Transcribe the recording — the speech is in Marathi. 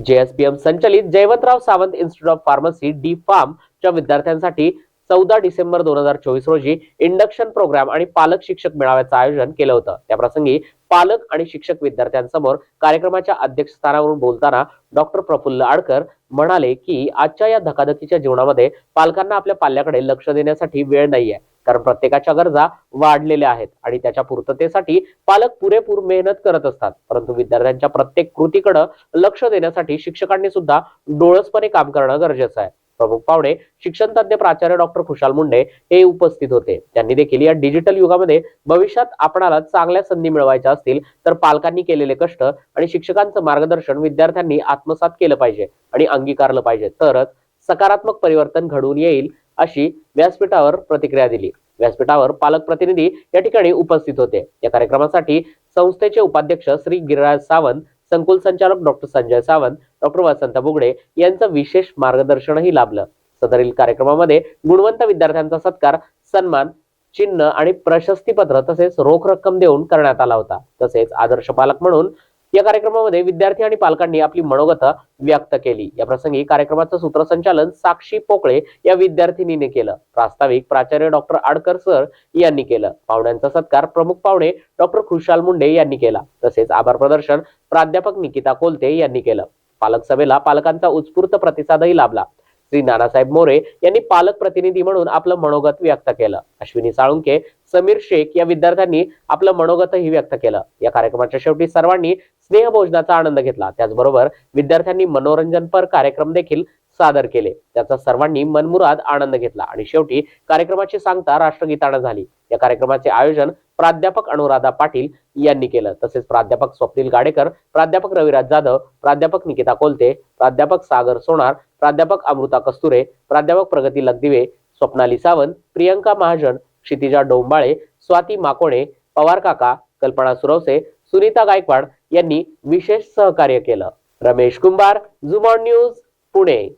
जेएसपीएम संचलित Jaywantrao Sawant institute of pharmacy D pharm च्या विद्यार्थ्यांसाठी चौदा डिसेंबर दोन हजार चोवीस रोजी इंडक्शन प्रोग्राम आणि पालक शिक्षक मेळाव्याचं आयोजन केलं होतं. त्याप्रसंगी पालक आणि शिक्षक विद्यार्थ्यांसमोर कार्यक्रमाच्या अध्यक्षस्थानावरून बोलताना डॉक्टर प्रफुल्ल आडकर म्हणाले की आजच्या या धकाधकीच्या जीवनामध्ये पालकांना आपल्या पाल्याकडे लक्ष देण्यासाठी वेळ नाहीये. कारण प्रत्येकाच्या गरजा वाढलेल्या आहेत आणि त्याच्या पूर्ततेसाठी पालक पुरेपूर मेहनत करत असतात. परंतु विद्यार्थ्यांच्या प्रत्येक कृतीकडे लक्ष देण्यासाठी शिक्षकांनी सुद्धा डोळसपणे काम करणं गरजेचं आहे. प्रमुख पाहुणे शिक्षण तज्ञ प्राचार्य डॉक्टर खुशाल मुंडे हे उपस्थित होते. त्यांनी देखील या डिजिटल युगामध्ये भविष्यात आपणाला चांगल्या संधी मिळवायच्या असतील तर पालकांनी केलेले कष्ट आणि शिक्षकांचं मार्गदर्शन विद्यार्थ्यांनी आत्मसात केलं पाहिजे आणि अंगीकारलं पाहिजे. तरच सकारात्मक परिवर्तन घडून येईल अशी व्यासपीठावर प्रतिक्रिया दिली. व्यासपीठावर पालक प्रतिनिधी या ठिकाणी उपस्थित होते. या कार्यक्रमासाठी संस्थेचे उपाध्यक्ष श्री गिरिराज सावंत संकुल संचालक डॉक्टर संजय सावंत डॉक्टर वसंत बुगडे यांचं विशेष मार्गदर्शनही लाभलं. सदरील कार्यक्रमामध्ये गुणवंत विद्यार्थ्यांचा सत्कार सन्मान चिन्ह आणि प्रशस्तीपत्र तसेच रोख रक्कम देऊन करण्यात आला होता. तसेच आदर्श पालक म्हणून या कार्यक्रमामध्ये विद्यार्थी आणि पालकांनी आपली मनोगत व्यक्त केली. या प्रसंगी कार्यक्रमाचं सूत्रसंचालन साक्षी पोकळे या विद्यार्थिनीने केलं. प्रास्ताविक प्राचार्य डॉक्टर आडकर सर यांनी केलं. पाहुण्यांचा सत्कार प्रमुख पाहुणे डॉक्टर खुशाल मुंडे यांनी केला. तसेच आभार प्रदर्शन प्राध्यापक निकिता कोलते यांनी केलं. पालक सभेला पालकांचा उत्स्फूर्त प्रतिसादही लाभला. श्री नानासाहेब मोरे यांनी पालक प्रतिनिधी म्हणून आपलं मनोगत व्यक्त केलं. अश्विनी साळुंके समीर शेख या विद्यार्थ्यांनी आपलं मनोगतही व्यक्त केलं. या कार्यक्रमाच्या शेवटी सर्वांनी स्नेहभोजनाचा आनंद घेतला. त्याचबरोबर विद्यार्थ्यांनी मनोरंजनपर कार्यक्रम देखील सादर केले. त्याचा सर्वांनी मनमुराद आनंद घेतला. आणि शेवटी कार्यक्रमाची सांगता राष्ट्रगीतानं झाली. या कार्यक्रमाचे आयोजन प्राध्यापक अनुराधा पाटील यांनी केलं. तसेच प्राध्यापक स्वप्नील गाडेकर प्राध्यापक रविराज जाधव प्राध्यापक निकिता कोलते प्राध्यापक सागर सोनार प्राध्यापक अमृता कस्तुरे प्राध्यापक प्रगती लगदिवे स्वप्नाली सावंत प्रियंका महाजन क्षितिजा डोंबाळे स्वाती माकोणे पवार काका कल्पना सुरवसे सुनीता गायकवाड यांनी विशेष सहकार्य केलं. रमेश कुंभार जुमॉन न्यूज पुणे.